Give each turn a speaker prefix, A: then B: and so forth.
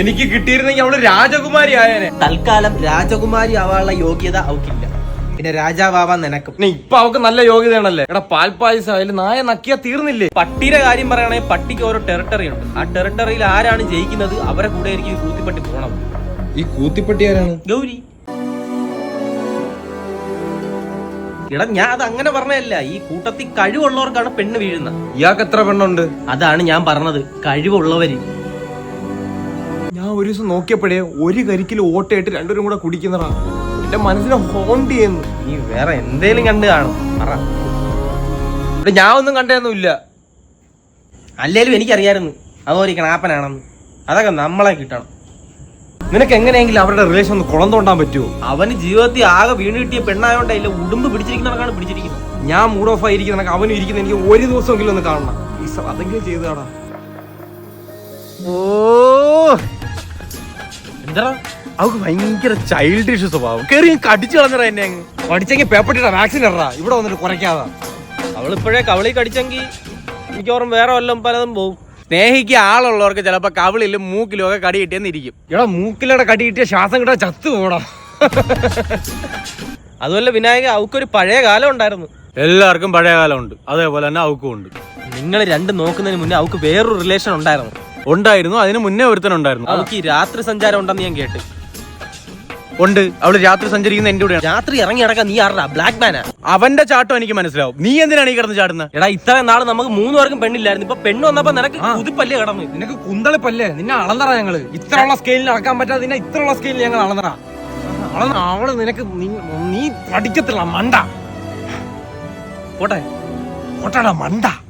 A: എനിക്ക് കിട്ടിയിരുന്നെങ്കിൽ അവൾ രാജകുമാരി ആയേനെ
B: തൽക്കാലം രാജകുമാരി ആവാനുള്ള യോഗ്യത അവക്കില്ല പിന്നെ രാജാവാൻ നിനക്കും.
A: പിന്നെ ഇപ്പൊ അവക്ക് നല്ല യോഗ്യതയാണല്ലേ? എടാ പാൽപ്പായസം അതിൽ നായ നക്കിയാ തീർന്നില്ലേ?
B: പട്ടിയുടെ കാര്യം പറയുകയാണെങ്കിൽ പട്ടിക്ക് ഓരോ ടെറിട്ടറി ഉണ്ട്. ആ ടെറിട്ടറിയിൽ ആരാണ് ജയിക്കുന്നത് അവരെ കൂടെ എനിക്ക് ഈ കൂത്തിപ്പട്ടി പോണം
A: ഈ കൂത്തിപ്പട്ടി ആരാണ്?
B: ഗൗരി. എടാ ഞാൻ അത് അങ്ങനെ പറഞ്ഞല്ല ഈ കൂട്ടത്തിൽ കഴിവുള്ളവർക്കാണ് പെണ്ണ് വീഴുന്നത്.
A: ഇയാൾക്ക് എത്ര പെണ്ണുണ്ട്?
B: അതാണ് ഞാൻ പറഞ്ഞത്. കഴിവുള്ളവര്.
A: ഞാൻ ഒരു ദിവസം നോക്കിയപ്പോഴേ ഒരു കരിക്കിൽ ഓട്ടയിട്ട് രണ്ടുപേരും കൂടെ കുടിക്കുന്നതാ. എന്റെ മനസ്സിനെ ഹോണ്ട് ചെയ്യുന്നു.
B: നീ വേറെ എന്തേലും കണ്ടു കാണും. പറ.
A: ഞാൻ ഒന്നും കണ്ടതൊന്നുമില്ല
B: അല്ലേലും എനിക്കറിയായിരുന്നു. അതോരിക്കണം ആപ്പനാണെന്ന് അതൊക്കെ നമ്മളെ കിട്ടണം.
A: നിനക്ക് എങ്ങനെയെങ്കിലും അവരുടെ റിലേഷൻ ഒന്ന് കുളം തോണ്ടാൻ പറ്റുമോ
B: അവന് ജീവിതത്തിൽ ആകെ വീണ് കിട്ടിയ പെണ്ണായോണ്ടല്ല ഉടുമ്പ് പിടിച്ചിരിക്കുന്നവർക്കാണ് പിടിച്ചിരിക്കുന്നത്.
A: ഞാൻ മൂഡ് ഓഫ് ആയിരിക്കുന്ന അവനും ഇരിക്കുന്ന എനിക്ക് ഒരു ദിവസമെങ്കിലും ഒന്ന് കാണണം. ഈശ്വർ അതെങ്കിലും ചെയ്തതാടാ. ഓ.
B: എന്താ
A: അവക്ക് ഭയങ്കര ചൈൽഡിഷ് സ്വഭാവം. കേറി ഞാൻ കടിച്ചു കളഞ്ഞടാ എന്നെ അങ്ങ്. പഠിച്ചെങ്കിൽ പേപ്പട്ടിട്ട വാക്സിൻ ഇടറാ ഇവിടെ വന്നിട്ട് കുറയ്ക്കാതാ.
B: അവളിപ്പോഴേ കവളി കടിച്ചെങ്കിൽ മിക്കവാറും വേറെ വല്ലതും പലതും പോകും
A: സ്നേഹിക്ക് ആളുള്ളവർക്ക് ചിലപ്പോ കവിളിലും മൂക്കിലും ഒക്കെ കടി കിട്ടിയെന്നിരിക്കും എടാ മൂക്കിലൂടെ കടി കിട്ടിയ ശ്വാസം കിട്ടാൻ ചത്തു പോടാ
B: അതുപോലെ വിനായക അവക്കൊരു പഴയ കാലം ഉണ്ടായിരുന്നു.
A: എല്ലാവർക്കും പഴയ കാലമുണ്ട് അതേപോലെ തന്നെ അവക്കും ഉണ്ട്.
B: നിങ്ങൾ രണ്ടും നോക്കുന്നതിന് മുന്നേ അവക്ക് വേറൊരു റിലേഷൻ ഉണ്ടായിരുന്നു.
A: ഉണ്ടായിരുന്നു. അതിന് മുന്നേ ഒരുത്തനുണ്ടായിരുന്നു
B: അവക്ക് ഈ രാത്രി സഞ്ചാരം ഉണ്ടെന്ന് ഞാൻ കേട്ട്.
A: ഉണ്ട്. അവൾ രാത്രി സഞ്ചരിക്കുന്ന എന്റെ കൂടെയാണ്.
B: രാത്രി ഇറങ്ങി നടക്കാൻ നീ ആറാ ബ്ലാക്ക് മാനാ
A: അവന്റെ ചാട്ടം എനിക്ക് മനസ്സിലാവും. നീ എന്തിനാണ് ഈ കിടന്ന് ചാടുന്നത്?
B: എടാ ഇത്ര നാൾ നമുക്ക് മൂന്ന് പേർക്കും പെണ്ണില്ലായിരുന്നു. ഇപ്പൊ പെണ്ണ് വന്നപ്പോ നിനക്ക് പുതുപ്പല്ലേ കിടന്ന്?
A: നിനക്ക് കുന്തളിപ്പല്ലേ നിന്നെ അളന്നറ ഞങ്ങൾ. ഇത്രയുള്ള സ്കെയിലിൽ അളക്കാൻ പറ്റാതെ നിന്നെ ഇത്രയുള്ള സ്കെയിലിൽ ഞങ്ങൾ അളന്നറ അളന്ന അവൾ നിനക്ക് നീ- പഠിക്കത്തില്ല മണ്ട.
B: പോട്ടെ.
A: ഓട്ടാടാ മണ്ട.